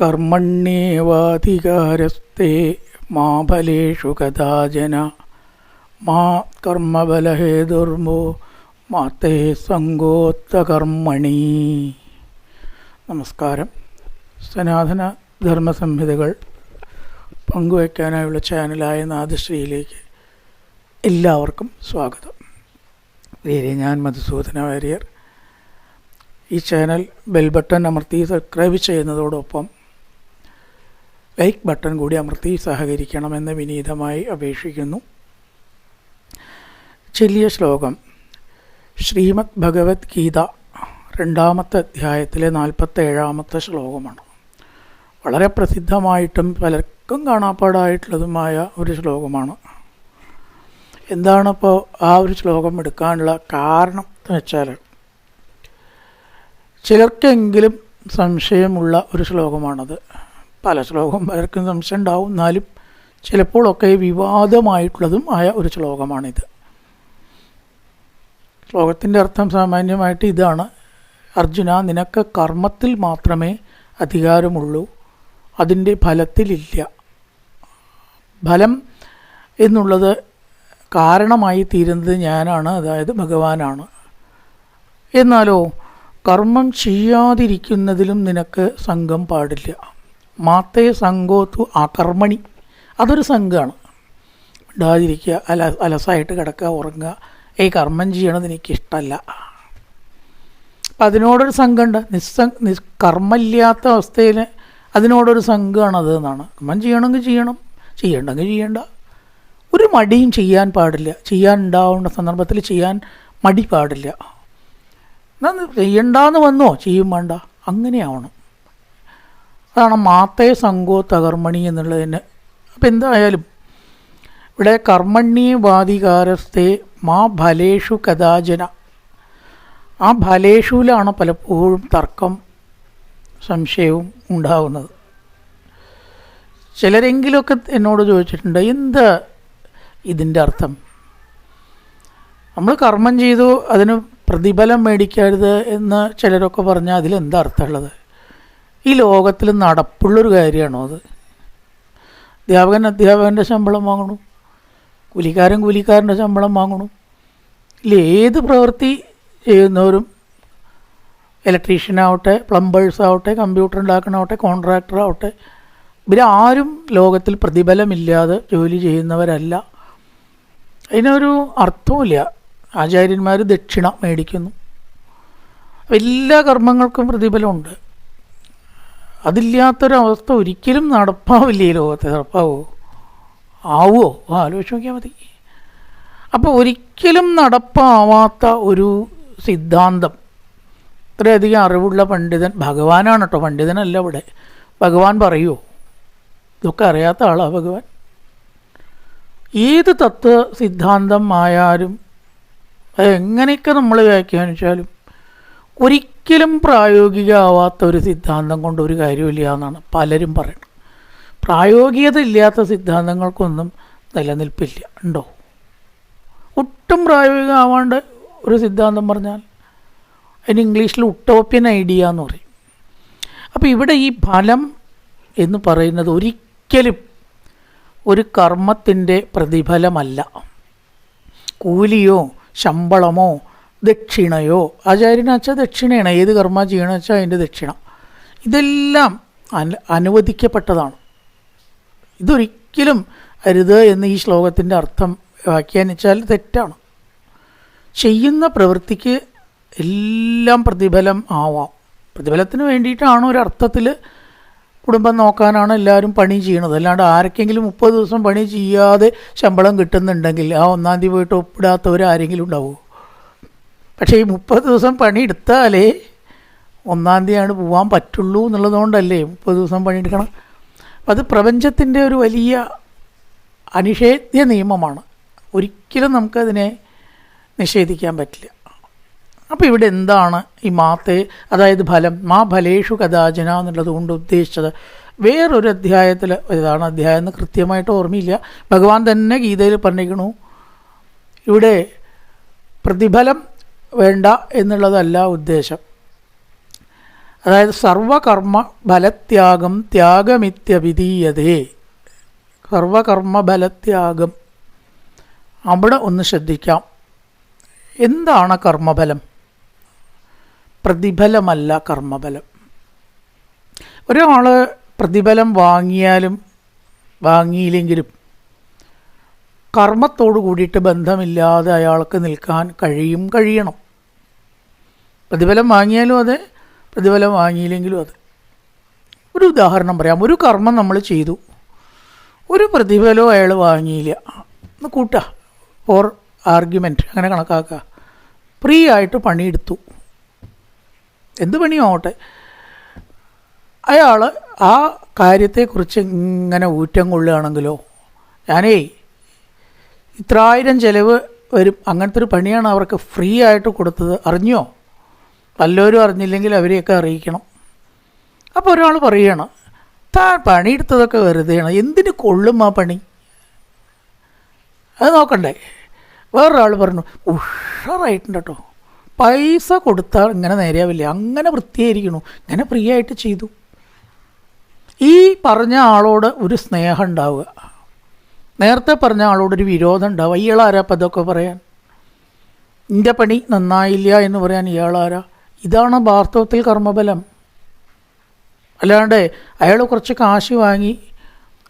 കർമ്മണ്യേവാധികാരസ്തേ മാ ഫലേഷു കഥാജന. മാ കർമ്മബലഹേതുർമോ സംഗോത്ത സങ്കോത്തകർമ്മണി നമസ്കാരം. സനാതന ധർമ്മസംഹിതകൾ പങ്കുവയ്ക്കാനായുള്ള ചാനലായ നാദശ്രീയിലേക്ക് എല്ലാവർക്കും സ്വാഗതം. വേറെ ഞാൻ മധുസൂദന വാര്യർ. ഈ ചാനൽ ബെൽ ബട്ടൺ അമർത്തി സബ്സ്ക്രൈബ് ചെയ്യുന്നതോടൊപ്പം ലൈക്ക് ബട്ടൺ കൂടി അമർത്തി സഹകരിക്കണമെന്ന് വിനീതമായി അപേക്ഷിക്കുന്നു. ചെല്ലിയ ശ്ലോകം. ശ്രീമദ് ഭഗവത്ഗീത രണ്ടാമത്തെ അധ്യായത്തിലെ നാൽപ്പത്തേഴാമത്തെ ശ്ലോകമാണ്. വളരെ പ്രസിദ്ധമായിട്ടും പലർക്കും കാണാപ്പാടായിട്ടുള്ളതുമായ ഒരു ശ്ലോകമാണ്. എന്താണിപ്പോൾ ആ ഒരു ശ്ലോകം എടുക്കാനുള്ള കാരണം എന്ന് വെച്ചാൽ ചിലർക്കെങ്കിലും സംശയമുള്ള ഒരു ശ്ലോകമാണത്. പല ശ്ലോകം പലർക്കും സംശയം ഉണ്ടാവും എന്നാലും ചിലപ്പോഴൊക്കെ വിവാദമായിട്ടുള്ളതും ആയ ഒരു ശ്ലോകമാണിത്. ശ്ലോകത്തിന്റെ അർത്ഥം സാമാന്യമായിട്ട് ഇതാണ്. അർജുന നിനക്ക് കർമ്മത്തിൽ മാത്രമേ അധികാരമുള്ളൂ. അതിന്റെ ഫലത്തിലില്ല. ഫലം എന്നുള്ളത് കാരണമായി തീരുന്നത് ഞാനാണ് അതായത് ഭഗവാനാണ്. എന്നാലോ കർമ്മം ചെയ്യാതിരിക്കുന്നതിലും നിനക്ക് സംഘം പാടില്ല. മാത്തേ സംഘോത്തു ആകർമ്മണി അതൊരു സംഘമാണ് ഇടാതിരിക്കുക അല അലസായിട്ട് കിടക്കുക ഉറങ്ങുക. ഈ കർമ്മം ചെയ്യണത് എനിക്കിഷ്ടമല്ല അപ്പം അതിനോടൊരു സംഘമുണ്ട് നിസ്സ നിസ് കർമ്മമില്ലാത്ത അവസ്ഥയിൽ അതിനോടൊരു സംഘമാണ് അത് എന്നാണ്. കർമ്മം ചെയ്യണമെങ്കിൽ ചെയ്യണം. ചെയ്യണ്ടെങ്കിൽ ചെയ്യണ്ട. ഒരു മടിയും ചെയ്യാൻ പാടില്ല. ചെയ്യാൻ ഉണ്ടാവേണ്ട സന്ദർഭത്തിൽ ചെയ്യാൻ മടി പാടില്ല. എന്നാൽ ചെയ്യണ്ടെന്ന് വന്നോ? ചെയ്യും വേണ്ട. അങ്ങനെയാവണം. അതാണ് മാത്തേ സംഘോ തകർമ്മണി എന്നുള്ളതിന്. അപ്പം എന്തായാലും ഇവിടെ കർമ്മണ്യേ വാദികാരസ്ഥേ മാ ഫലേഷു കഥാചന. ആ ഫലേഷുവിലാണ് പലപ്പോഴും തർക്കം സംശയവും ഉണ്ടാകുന്നത്. ചിലരെങ്കിലുമൊക്കെ എന്നോട് ചോദിച്ചിട്ടുണ്ട് എന്താ ഇതിന്റെ അർത്ഥം? നമ്മൾ കർമ്മം ചെയ്തു അതിന് പ്രതിഫലം മേടിക്കരുത് എന്ന് ചിലരൊക്കെ പറഞ്ഞാൽ അതിലെന്താ അർത്ഥമുള്ളത്? ഈ ലോകത്തിൽ നടപ്പുള്ളൊരു കാര്യമാണോ അത്? അധ്യാപകൻ അധ്യാപകന്റെ ശമ്പളം വാങ്ങണു. കൂലിക്കാരൻ കൂലിക്കാരന്റെ ശമ്പളം വാങ്ങണു. ഇല്ല? ഏത് പ്രവൃത്തി ചെയ്യുന്നവരും ഇലക്ട്രീഷ്യനാവട്ടെ പ്ലംബേഴ്സ് ആവട്ടെ കമ്പ്യൂട്ടർ ഉണ്ടാക്കണാവട്ടെ കോൺട്രാക്ടർ ആവട്ടെ ഇവരാരും ലോകത്തിൽ പ്രതിഫലമില്ലാതെ ജോലി ചെയ്യുന്നവരല്ല. അതിനൊരു അർത്ഥവുമില്ല. ആചാര്യന്മാർ ദക്ഷിണ മേടിക്കുന്നു. എല്ലാ കർമ്മങ്ങൾക്കും പ്രതിഫലമുണ്ട്. അതില്ലാത്തൊരവസ്ഥ ഒരിക്കലും നടപ്പാവില്ല ഈ ലോകത്തെ? നടപ്പാവോ? ആവുമോ ആലോചിച്ച് നോക്കിയാൽ മതി. അപ്പോൾ ഒരിക്കലും നടപ്പാവാത്ത ഒരു സിദ്ധാന്തം. ഇത്രയധികം അറിവുള്ള പണ്ഡിതൻ ഭഗവാനാണ് കേട്ടോ പണ്ഡിതനല്ല ഇവിടെ. ഭഗവാൻ പറയുമോ ഇതൊക്കെ അറിയാത്ത ആളാണ് ഭഗവാൻ. ഏത് തത്വ സിദ്ധാന്തം ആയാലും എങ്ങനെയൊക്കെ നമ്മൾ വ്യാഖ്യാനിച്ചാലും ഒരിക്കലും പ്രായോഗികമാവാത്ത ഒരു സിദ്ധാന്തം കൊണ്ട് ഒരു കാര്യമില്ല എന്നാണ് പലരും പറയുന്നത്. പ്രായോഗികത ഇല്ലാത്ത സിദ്ധാന്തങ്ങൾക്കൊന്നും നിലനിൽപ്പില്ല. ഉണ്ടോ? ഒട്ടും പ്രായോഗികമാവാണ്ട് ഒരു സിദ്ധാന്തം പറഞ്ഞാൽ അതിന് ഇംഗ്ലീഷിൽ ഉട്ടോപ്യൻ ഐഡിയ എന്ന് പറയും. അപ്പോൾ ഇവിടെ ഈ ഫലം എന്ന് പറയുന്നത് ഒരിക്കലും ഒരു കർമ്മത്തിന്റെ പ്രതിഫലമല്ല. കൂലിയോ ശമ്പളമോ ദക്ഷിണയോ? ആചാര്യനച്ച ദക്ഷിണയാണ് ഏത് കർമ്മ ചെയ്യണമെന്ന് വെച്ചാൽ അതിന്റെ ദക്ഷിണ. ഇതെല്ലാം അന അനുവദിക്കപ്പെട്ടതാണ്. ഇതൊരിക്കലും അരുത് എന്ന് ഈ ശ്ലോകത്തിന്റെ അർത്ഥം വ്യാഖ്യാനിച്ചാൽ തെറ്റാണ്. ചെയ്യുന്ന പ്രവൃത്തിക്ക് എല്ലാം പ്രതിഫലം ആവാം. പ്രതിഫലത്തിന് വേണ്ടിയിട്ടാണ് ഒരർത്ഥത്തിൽ കുടുംബം നോക്കാനാണ് എല്ലാവരും പണി ചെയ്യണത്. അല്ലാണ്ട് ആർക്കെങ്കിലും മുപ്പത് ദിവസം പണി ചെയ്യാതെ ശമ്പളം കിട്ടുന്നുണ്ടെങ്കിൽ ആ ഒന്നാം തീയതി പോയിട്ട് ഒപ്പിടാത്തവർ ആരെങ്കിലും ഉണ്ടാവുമോ പക്ഷേ ഈ മുപ്പത് ദിവസം പണിയെടുത്താലേ ഒന്നാം തീയതിയാണ് പോകാൻ പറ്റുള്ളൂ എന്നുള്ളതുകൊണ്ടല്ലേ മുപ്പത് ദിവസം പണിയെടുക്കണം അത് പ്രപഞ്ചത്തിന്റെ ഒരു വലിയ അനിഷേധ്യ നിയമമാണ്. ഒരിക്കലും നമുക്കതിനെ നിഷേധിക്കാൻ പറ്റില്ല. അപ്പോൾ ഇവിടെ എന്താണ് ഈ മാത്തെ? അതായത് ഫലം. മാ ഫലേഷു കഥാചന എന്നുള്ളത് കൊണ്ട് ഉദ്ദേശിച്ചത് വേറൊരു അധ്യായത്തിൽ ഇതാണ് അധ്യായം എന്ന് കൃത്യമായിട്ട് ഓർമ്മയില്ല. ഭഗവാൻ തന്നെ ഗീതയിൽ പറഞ്ഞിരിക്കണു ഇവിടെ പ്രതിഫലം വേണ്ട എന്നുള്ളതല്ല ഉദ്ദേശം. അതായത് സർവകർമ്മ ഫലത്യാഗം ത്യാഗമിത്യവിധീയതേ സർവകർമ്മ ഫലത്യാഗം അവിടെ ഒന്ന് ശ്രദ്ധിക്കാം. എന്താണ് കർമ്മഫലം പ്രതിഫലമല്ല കർമ്മഫലം ഒരാൾ പ്രതിഫലം വാങ്ങിയാലും വാങ്ങിയില്ലെങ്കിലും കർമ്മത്തോടു കൂടിയിട്ട് ബന്ധമില്ലാതെ അയാൾക്ക് നിൽക്കാൻ കഴിയും കഴിയണം. പ്രതിഫലം വാങ്ങിയാലും അതെ പ്രതിഫലം വാങ്ങിയില്ലെങ്കിലും അതെ. ഒരു ഉദാഹരണം പറയാം. ഒരു കർമ്മം നമ്മൾ ചെയ്തു. ഒരു പ്രതിഫലവും അയാൾ വാങ്ങിയില്ല. ഒന്ന് കൂട്ടുക ഫോർ ആർഗ്യുമെന്റ് അങ്ങനെ കണക്കാക്കുക ഫ്രീ ആയിട്ട് പണിയെടുത്തു. എന്ത് പണിയാവട്ടെ. അയാൾ ആ കാര്യത്തെക്കുറിച്ച് ഇങ്ങനെ ഊറ്റം കൊള്ളുകയാണെങ്കിലോ? ഞാനേ ഇത്രായിരം ചിലവ് വരും. അങ്ങനത്തെ ഒരു പണിയാണ് അവർക്ക് ഫ്രീ ആയിട്ട് കൊടുത്തത്. അറിഞ്ഞോ? വല്ലവരും അറിഞ്ഞില്ലെങ്കിൽ അവരെയൊക്കെ അറിയിക്കണം. അപ്പോൾ ഒരാൾ പറയുകയാണ് താൻ പണിയെടുത്തതൊക്കെ വെറുതെയാണ്. എന്തിന് കൊള്ളും ആ പണി? അത് നോക്കണ്ടേ. വേറൊരാൾ പറഞ്ഞു ഉഷാറായിട്ടുണ്ട് കേട്ടോ പൈസ കൊടുത്താൽ ഇങ്ങനെ നേരെയാവില്ല? അങ്ങനെ വൃത്തിയായിരിക്കണു. ഇങ്ങനെ ഫ്രീ ആയിട്ട് ചെയ്തു. ഈ പറഞ്ഞ ആളോട് ഒരു സ്നേഹം ഉണ്ടാവുക. നേരത്തെ പറഞ്ഞ ആളോടൊരു വിരോധം ഉണ്ടാവുക. ഇയാളാരാ? അപ്പം അതൊക്കെ പറയാൻ. എന്റെ പണി നന്നായില്ല എന്ന് പറയാൻ ഇയാളാരാ? ഇതാണ് വാസ്തവത്തിൽ കർമ്മബലം. അല്ലാണ്ട് അയാൾ കുറച്ച് കാശ് വാങ്ങി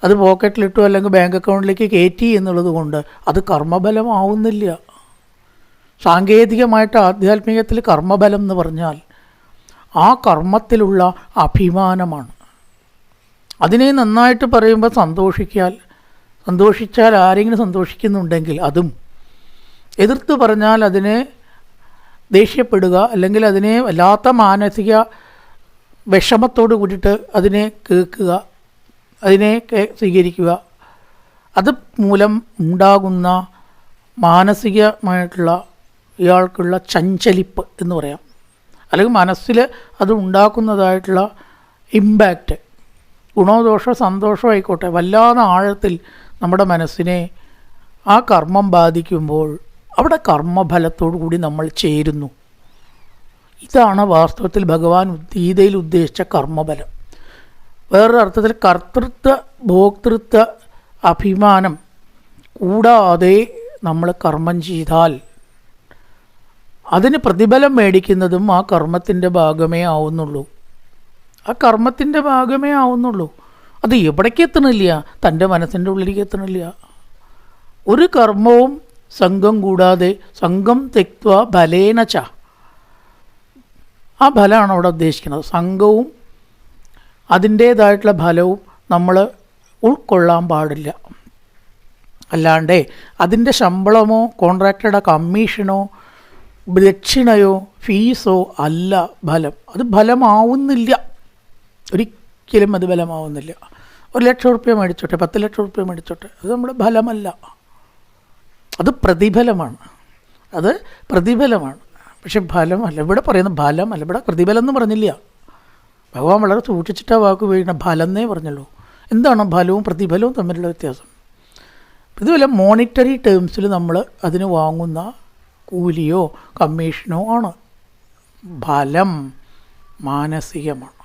അത് പോക്കറ്റിലിട്ടു അല്ലെങ്കിൽ ബാങ്ക് അക്കൗണ്ടിലേക്ക് കയറ്റി എന്നുള്ളത് കൊണ്ട് അത് കർമ്മബലമാവുന്നില്ല. സാങ്കേതികമായിട്ട് ആധ്യാത്മികത്തിൽ കർമ്മബലം എന്ന് പറഞ്ഞാൽ ആ കർമ്മത്തിലുള്ള അഭിമാനമാണ്. അതിനെ നന്നായിട്ട് പറയുമ്പോൾ സന്തോഷിക്കാൽ സന്തോഷിച്ചാൽ ആരെങ്കിലും സന്തോഷിക്കുന്നുണ്ടെങ്കിൽ അതും. എതിർത്ത് പറഞ്ഞാൽ അതിനെ ദേഷ്യപ്പെടുക അല്ലെങ്കിൽ അതിനെ വല്ലാത്ത മാനസിക വിഷമത്തോട് കൂടിയിട്ട് അതിനെ കേൾക്കുക അതിനെ സ്വീകരിക്കുക. അത് മൂലം ഉണ്ടാകുന്ന മാനസികമായിട്ടുള്ള ഇയാൾക്കുള്ള ചഞ്ചലിപ്പ് എന്ന് പറയാം. അല്ലെങ്കിൽ മനസ്സിൽ അത് ഉണ്ടാക്കുന്നതായിട്ടുള്ള ഇമ്പാക്റ്റ് ഗുണോദോഷോ സന്തോഷമോ ആയിക്കോട്ടെ വല്ലാതെ ആഴത്തിൽ നമ്മുടെ മനസ്സിനെ ആ കർമ്മം ബാധിക്കുമ്പോൾ അവിടെ കർമ്മഫലത്തോടു കൂടി നമ്മൾ ചേരുന്നു. ഇതാണ് വാസ്തവത്തിൽ ഭഗവാൻ ഗീതയിൽ ഉദ്ദേശിച്ച കർമ്മഫലം. വേറൊരു അർത്ഥത്തിൽ കർത്തൃത്വ ഭോക്തൃത്വ അഭിമാനം കൂടാതെ നമ്മൾ കർമ്മം ചെയ്താൽ അതിന് പ്രതിഫലം മേടിക്കുന്നതും ആ കർമ്മത്തിന്റെ ഭാഗമേ ആവുന്നുള്ളൂ. ആ കർമ്മത്തിന്റെ ഭാഗമേ ആവുന്നുള്ളൂ. അത് എവിടേക്ക് എത്തണില്ല? തന്റെ മനസ്സിന്റെ ഉള്ളിലേക്ക് എത്തണില്ല. ഒരു കർമ്മവും സംഘം കൂടാതെ സംഘം തെക്വ ഫലേനച്ച ആ ഫലമാണ് അവിടെ ഉദ്ദേശിക്കുന്നത്. സംഘവും അതിന്റേതായിട്ടുള്ള ഫലവും നമ്മൾ ഉൾക്കൊള്ളാൻ പാടില്ല. അല്ലാണ്ട് അതിന്റെ ശമ്പളമോ കോൺട്രാക്ടറുടെ കമ്മീഷനോ ദക്ഷിണയോ ഫീസോ അല്ല ഫലം. അത് ഫലമാവുന്നില്ല. ഒരിക്കലും അത് ഫലമാവുന്നില്ല. ഒരു ലക്ഷം റുപ്യ മേടിച്ചോട്ടെ പത്ത് ലക്ഷം റുപ്യ മേടിച്ചോട്ടെ അത് നമ്മുടെ ഫലമല്ല. അത് പ്രതിഫലമാണ്. അത് പ്രതിഫലമാണ്. പക്ഷെ അല്ല ഇവിടെ പറയുന്ന അല്ല ഇവിടെ പ്രതിഫലം എന്ന് പറഞ്ഞില്ല. ഭഗവാൻ വളരെ സൂക്ഷിച്ചിട്ടാ വാക്ക് ഉപയോഗിക്കണം ഫലം എന്നേ പറഞ്ഞുള്ളൂ. എന്താണ് ഫലവും പ്രതിഫലവും തമ്മിലുള്ള വ്യത്യാസം? പ്രതിഫലം മോണിറ്ററി ടേംസിൽ നമ്മൾ അതിന് വാങ്ങുന്ന കൂലിയോ കമ്മീഷനോ ആണ്. ഫലം മാനസികമാണ്.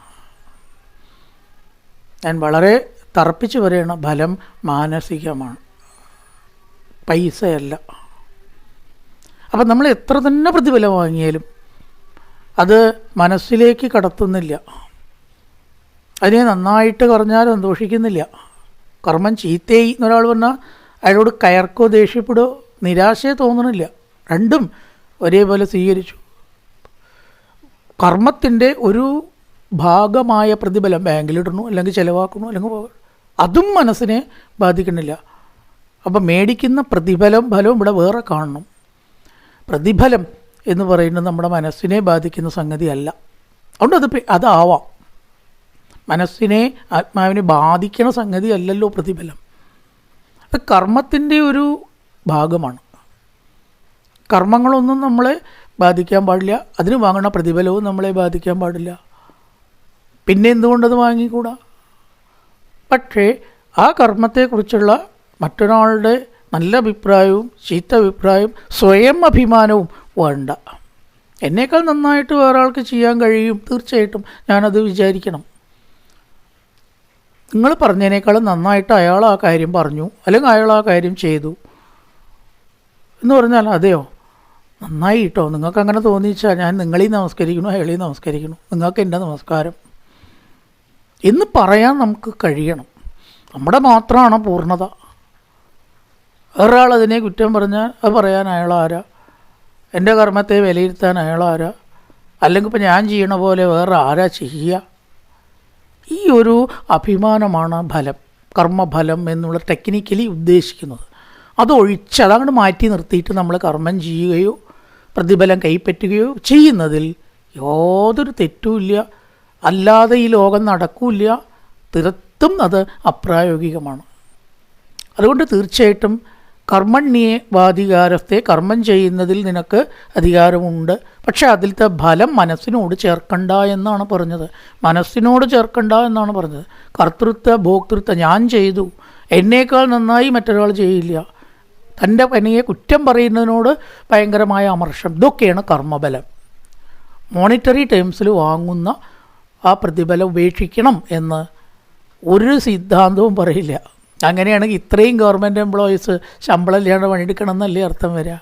ഞാൻ വളരെ തറപ്പിച്ച് പറയണ ഫലം മാനസികമാണ്. പൈസയല്ല. അപ്പം നമ്മൾ എത്ര തന്നെ പ്രതിഫലം വാങ്ങിയാലും അത് മനസ്സിലേക്ക് കടത്തുന്നില്ല. അതിനെ നന്നായിട്ട് പറഞ്ഞാൽ സന്തോഷിക്കുന്നില്ല. കർമ്മം ചീത്തയായി എന്നൊരാൾ പറഞ്ഞാൽ അയാളോട് കയർക്കോ ദേഷ്യപ്പെടോ നിരാശയോ തോന്നണില്ല. രണ്ടും ഒരേപോലെ സ്വീകരിച്ചു. കർമ്മത്തിന്റെ ഒരു ഭാഗമായ പ്രതിഫലം ബാങ്കിലിടണു അല്ലെങ്കിൽ ചിലവാക്കണു അല്ലെങ്കിൽ അതും മനസ്സിനെ ബാധിക്കണില്ല. അപ്പം മേടിക്കുന്ന പ്രതിഫലം ഫലവും ഇവിടെ വേറെ കാണണം. പ്രതിഫലം എന്ന് പറയുന്നത് നമ്മുടെ മനസ്സിനെ ബാധിക്കുന്ന സംഗതിയല്ല. അതുകൊണ്ട് അത് അതാവാം. മനസ്സിനെ ആത്മാവിനെ ബാധിക്കുന്ന സംഗതി അല്ലല്ലോ പ്രതിഫലം. അത് കർമ്മത്തിന്റെ ഒരു ഭാഗമാണ്. കർമ്മങ്ങളൊന്നും നമ്മളെ ബാധിക്കാൻ പാടില്ല. അതിന് വാങ്ങണ പ്രതിഫലവും നമ്മളെ ബാധിക്കാൻ പാടില്ല. പിന്നെ എന്തുകൊണ്ടത് വാങ്ങിക്കൂടാ? പക്ഷേ ആ കർമ്മത്തെക്കുറിച്ചുള്ള മറ്റൊരാളുടെ നല്ല അഭിപ്രായവും ചീത്ത അഭിപ്രായവും സ്വയം അഭിമാനവും വേണ്ട. എന്നേക്കാൾ നന്നായിട്ട് വേറെ ആൾക്ക് ചെയ്യാൻ കഴിയും. തീർച്ചയായിട്ടും ഞാനത് വിചാരിക്കണം. നിങ്ങൾ പറഞ്ഞതിനേക്കാളും നന്നായിട്ട് അയാൾ ആ കാര്യം പറഞ്ഞു. അല്ലെങ്കിൽ അയാൾ ആ കാര്യം ചെയ്തു. എന്ന് പറഞ്ഞാൽ അതെയോ? നന്നായി കേട്ടോ. നിങ്ങൾക്ക് അങ്ങനെ തോന്നിച്ചാൽ ഞാൻ നിങ്ങളെയും നമസ്കരിക്കണു അയാളെയും നമസ്കരിക്കണു നിങ്ങൾക്ക് എന്റെ നമസ്കാരം. എന്ന് പറയാൻ നമുക്ക് കഴിയണം. നമ്മുടെ മാത്രമാണ് പൂർണത. ഒരാൾ അതിനെ കുറ്റം പറഞ്ഞാൽ അത് പറയാൻ അയാൾ ആരാ? എന്റെ കർമ്മത്തെ വിലയിരുത്താൻ അയാൾ ആരാ? അല്ലെങ്കിൽ ഇപ്പം ഞാൻ ചെയ്യണ പോലെ വേറെ ആരാ ചെയ്യുക? ഈ ഒരു അഭിമാനമാണ് ഫലം കർമ്മഫലം എന്നുള്ള ടെക്നിക്കലി ഉദ്ദേശിക്കുന്നത്. അതൊഴിച്ച് അതങ്ങോട്ട് മാറ്റി നിർത്തിയിട്ട് നമ്മൾ കർമ്മം ചെയ്യുകയോ പ്രതിഫലം കൈപ്പറ്റുകയോ ചെയ്യുന്നതിൽ യാതൊരു തെറ്റുമില്ല അല്ലാതെ ഈ ലോകം നടക്കില്ല. തീർത്തും അത് അപ്രായോഗികമാണ്. അതുകൊണ്ട് തീർച്ചയായിട്ടും കർമ്മണ്യെ വാധികാരത്തെ കർമ്മം ചെയ്യുന്നതിൽ നിനക്ക് അധികാരമുണ്ട്. പക്ഷേ അതിലത്തെ ഫലം മനസ്സിനോട് ചേർക്കണ്ട എന്നാണ് പറഞ്ഞത്. മനസ്സിനോട് ചേർക്കണ്ട എന്നാണ് പറഞ്ഞത്. കർത്തൃത്വ ഭോക്തൃത്വ ഞാൻ ചെയ്തു. എന്നേക്കാൾ നന്നായി മറ്റൊരാൾ ചെയ്യില്ല. തന്റെ പനിയെ കുറ്റം പറയുന്നതിനോട് ഭയങ്കരമായ അമർഷം. ഇതൊക്കെയാണ് കർമ്മബലം. മോണിറ്ററി ടേംസിൽ വാങ്ങുന്ന ആ പ്രതിഫലം ഉപേക്ഷിക്കണം എന്ന് ഒരു സിദ്ധാന്തവും പറയില്ല. അങ്ങനെയാണെങ്കിൽ ഇത്രയും ഗവൺമെന്റ് എംപ്ലോയീസ് ശമ്പളം ഇല്ലാണ്ട് പണിയെടുക്കണം എന്നല്ലേ അർത്ഥം വരിക.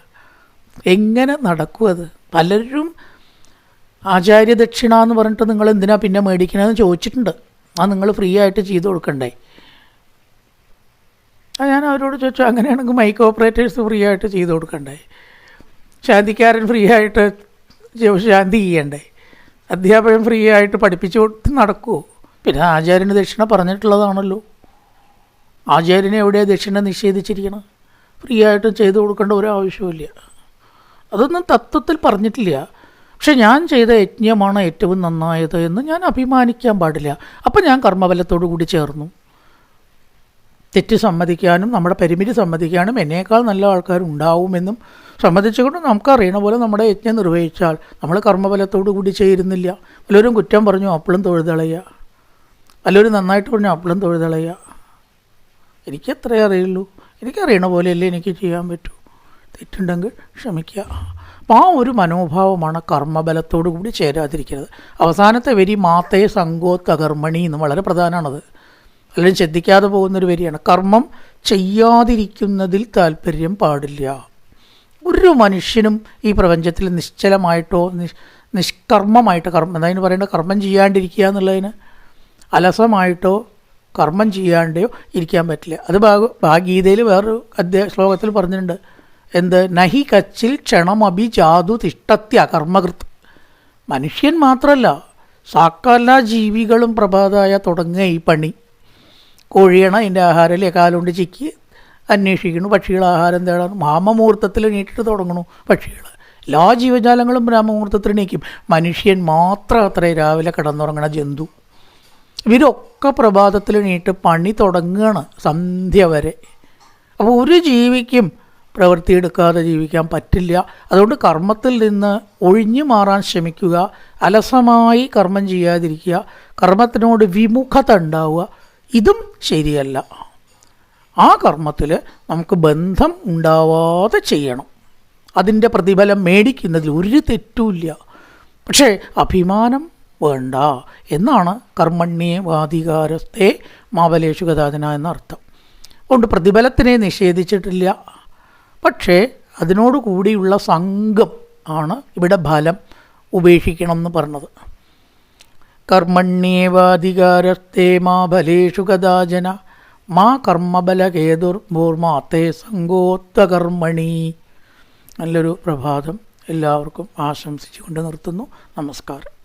എങ്ങനെ നടക്കും അത്? പലരും ആചാര്യ ദക്ഷിണ എന്ന് പറഞ്ഞിട്ട് നിങ്ങൾ എന്തിനാ പിന്നെ മേടിക്കണമെന്ന് ചോദിച്ചിട്ടുണ്ട്. ആ നിങ്ങൾ ഫ്രീ ആയിട്ട് ചെയ്തു കൊടുക്കണ്ടേ? അത് ഞാൻ അവരോട് ചോദിച്ചു അങ്ങനെയാണെങ്കിൽ മൈക്ക് ഓപ്പറേറ്റേഴ്സ് ഫ്രീ ആയിട്ട് ചെയ്തു കൊടുക്കണ്ടേ? ശാന്തിക്കാരൻ ഫ്രീ ആയിട്ട് ശാന്തി ചെയ്യണ്ടേ? അധ്യാപകൻ ഫ്രീ ആയിട്ട് പഠിപ്പിച്ചു കൊടുത്ത് നടക്കുമോ പിന്നെ ആചാര്യന് ദക്ഷിണ പറഞ്ഞിട്ടുള്ളതാണല്ലോ. ആചാര്യനെ എവിടെ ദക്ഷിണ നിഷേധിച്ചിരിക്കണം ഫ്രീ ആയിട്ട് ചെയ്തു കൊടുക്കേണ്ട ഒരു ആവശ്യമില്ല അതൊന്നും തത്വത്തിൽ പറഞ്ഞിട്ടില്ല. പക്ഷെ ഞാൻ ചെയ്ത യജ്ഞമാണ് ഏറ്റവും നന്നായത് എന്ന് ഞാൻ അഭിമാനിക്കാൻ പാടില്ല. അപ്പം ഞാൻ കർമ്മബലത്തോടു കൂടി ചേർന്നു. തെറ്റ് സമ്മതിക്കാനും നമ്മുടെ പരിമിതി സമ്മതിക്കാനും എന്നേക്കാൾ നല്ല ആൾക്കാരുണ്ടാവുമെന്നും സമ്മതിച്ചുകൊണ്ട് നമുക്കറിയണ പോലെ നമ്മുടെ യജ്ഞം നിർവഹിച്ചാൽ നമ്മൾ കർമ്മബലത്തോടു കൂടി ചേരുന്നില്ല. പലരും കുറ്റം പറഞ്ഞു അപ്പളും തൊഴുതളയുക പലരും നന്നായിട്ട് പറഞ്ഞു അപ്പളും തൊഴുതളയുക എനിക്ക് അറിയുള്ളൂ. എനിക്കറിയണ പോലെയല്ലേ എനിക്ക് ചെയ്യാൻ പറ്റൂ. തെറ്റുണ്ടെങ്കിൽ ക്ഷമിക്കുക. അപ്പം ആ ഒരു മനോഭാവമാണ് കർമ്മബലത്തോടു കൂടി ചേരാതിരിക്കുന്നത് അവസാനത്തെ വരി മാത്തേ സംഘോ തകർമ്മണി എന്ന് വളരെ പ്രധാനമാണത്. അല്ലെങ്കിൽ ശ്രദ്ധിക്കാതെ പോകുന്നൊരു വരിയാണ്. കർമ്മം ചെയ്യാതിരിക്കുന്നതിൽ താല്പര്യം പാടില്ല. ഒരു മനുഷ്യനും ഈ പ്രപഞ്ചത്തിൽ നിശ്ചലമായിട്ടോ നിഷ് നിഷ്കർമ്മമായിട്ട് കർമ്മം എന്തായാലും പറയുന്നത് കർമ്മം ചെയ്യാണ്ടിരിക്കുക എന്നുള്ളതിന് അലസമായിട്ടോ കർമ്മം ചെയ്യാണ്ടോ ഇരിക്കാൻ പറ്റില്ല. അത് ഭാഗ ഭാഗീതയിൽ വേറൊരു അദ്ദേഹ ശ്ലോകത്തിൽ പറഞ്ഞിട്ടുണ്ട്. എന്ത്? നഹി കച്ചിൽ ക്ഷണമഭി ജാതു തിഷ്ടത്യ കർമ്മകൃത്ത് മനുഷ്യൻ മാത്രമല്ല സാക്കല ജീവികളും പ്രഭാതായ തുടങ്ങുക ഈ പണി. കോഴിയണ അതിന്റെ ആഹാരമല്ലേ കാലുകൊണ്ട് ചിക്കി അന്വേഷിക്കുന്നു. പക്ഷികൾ ആഹാരം തേടാൻ മാമമൂർത്തത്തിൽ നീട്ടിട്ട് തുടങ്ങണു പക്ഷികൾ എല്ലാ ജീവജാലങ്ങളും ബ്രാഹ്മമുഹൂർത്തത്തിൽ നീക്കും മനുഷ്യൻ മാത്രം അത്രേ രാവിലെ കിടന്നുറങ്ങണ ജന്തു. ഇവരൊക്കെ പ്രഭാതത്തിൽ നീട്ട് പണി തുടങ്ങുകയാണ് സന്ധ്യ വരെ. അപ്പോൾ ഒരു ജീവിക്കും പ്രവൃത്തിയെടുക്കാതെ ജീവിക്കാൻ പറ്റില്ല. അതുകൊണ്ട് കർമ്മത്തിൽ നിന്ന് ഒഴിഞ്ഞു മാറാൻ ശ്രമിക്കുക. അലസമായി കർമ്മം ചെയ്യാതിരിക്കുക. കർമ്മത്തിനോട് വിമുഖത ഉണ്ടാവുക. ഇതും ശരിയല്ല. ആ കർമ്മത്തിൽ നമുക്ക് ബന്ധം ഉണ്ടാവാതെ ചെയ്യണം. അതിന്റെ പ്രതിഫലം മേടിക്കുന്നതിൽ ഒരു തെറ്റുമില്ല. പക്ഷേ അഭിമാനം വേണ്ട എന്നാണ് കർമ്മണ്യേ വാധികാരത്തെ മാവലേഷു ഗതാചന എന്നർത്ഥം. അതുകൊണ്ട് പ്രതിഫലത്തിനെ നിഷേധിച്ചിട്ടില്ല. പക്ഷേ അതിനോട് കൂടിയുള്ള സംഘം ആണ് ഇവിടെ ഫലം ഉപേക്ഷിക്കണം എന്ന് പറഞ്ഞത്. കർമ്മണ്യേവാധികാരത്തെ മാ ഫലേഷു കഥാചന മാ കർമ്മബലകേതുർഭൂർമാത്തെ സംഗോത്വകർമ്മണി നല്ലൊരു പ്രഭാതം എല്ലാവർക്കും ആശംസിച്ചുകൊണ്ട് നിർത്തുന്നു. നമസ്കാരം.